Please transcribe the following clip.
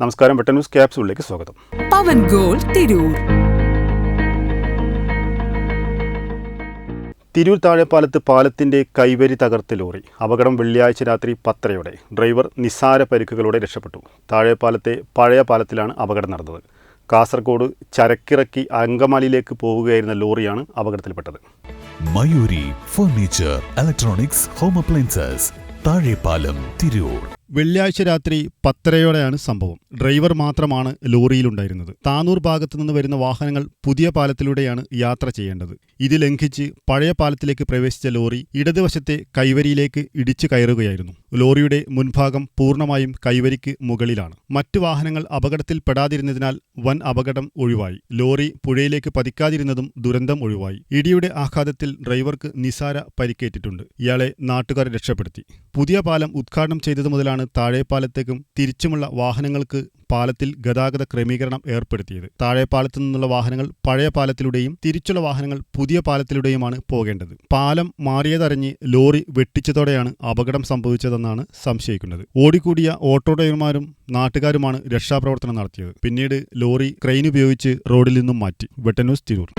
നമസ്കാരം വെട്ടൻ ന്യൂസ് ക്യാപ്സൂളിലേക്ക് സ്വാഗതം. പവൻ ഗോൾ തിരൂർ. തിരൂർ താഴെപ്പാലത്ത് പാലത്തിന്റെ കൈവരി തകർത്ത് ലോറി. അപകടം വെള്ളിയാഴ്ച രാത്രി പത്തരയോടെ. ഡ്രൈവർ നിസ്സാര പരിക്കുകളോടെ രക്ഷപ്പെട്ടു. താഴെപ്പാലത്തെ പഴയ പാലത്തിലാണ് അപകടം നടന്നത്. കാസർഗോഡ് ചരക്കിറക്കി അങ്കമാലിയിലേക്ക് പോവുകയായിരുന്ന ലോറിയാണ് അപകടത്തിൽപ്പെട്ടത്. Mayuri furniture electronics home appliances Thazhepalam Tirur. വെള്ളിയാഴ്ച രാത്രി പത്തരയോടെയാണ് സംഭവം. ഡ്രൈവർ മാത്രമാണ് ലോറിയിലുണ്ടായിരുന്നത്. താനൂർ ഭാഗത്തു നിന്ന് വരുന്ന വാഹനങ്ങൾ പുതിയ പാലത്തിലൂടെയാണ് യാത്ര ചെയ്യേണ്ടത്. ഇത് ലംഘിച്ച് പഴയ പാലത്തിലേക്ക് പ്രവേശിച്ച ലോറി ഇടതുവശത്തെ കൈവരിയിലേക്ക് ഇടിച്ചു കയറുകയായിരുന്നു. ലോറിയുടെ മുൻഭാഗം പൂർണമായും കൈവരിക്ക് മുകളിലാണ്. മറ്റു വാഹനങ്ങൾ അപകടത്തിൽപ്പെടാതിരുന്നതിനാൽ വൻ അപകടം ഒഴിവായി. ലോറി പുഴയിലേക്ക് പതിക്കാതിരുന്നതും ദുരന്തം ഒഴിവായി. ഇടിയുടെ ആഘാതത്തിൽ ഡ്രൈവർക്ക് നിസാര പരിക്കേറ്റിട്ടുണ്ട്. ഇയാളെ നാട്ടുകാർ രക്ഷപ്പെടുത്തി. പുതിയ പാലം ഉദ്ഘാടനം ചെയ്തതു മുതലാണ് താഴെപ്പാലത്തേക്കും തിരിച്ചുമുള്ള വാഹനങ്ങൾക്ക് പാലത്തിൽ ഗതാഗത ക്രമീകരണം ഏർപ്പെടുത്തിയത്. താഴെപ്പാലത്തു നിന്നുള്ള വാഹനങ്ങൾ പഴയ പാലത്തിലൂടെയും തിരിച്ചുള്ള വാഹനങ്ങൾ പുതിയ പാലത്തിലൂടെയുമാണ് പോകേണ്ടത്. പാലം മാറിയതറിഞ്ഞ് ലോറി വെട്ടിച്ചതോടെയാണ് അപകടം സംഭവിച്ചതെന്നാണ് സംശയിക്കുന്നത്. ഓടിക്കൂടിയ ഓട്ടോ ഡ്രൈവർമാരും നാട്ടുകാരുമാണ് രക്ഷാപ്രവർത്തനം നടത്തിയത്. പിന്നീട് ലോറി ക്രെയിൻ ഉപയോഗിച്ച് റോഡിൽ നിന്നും മാറ്റി. വെട്ടന്യൂസ് തിരൂർ.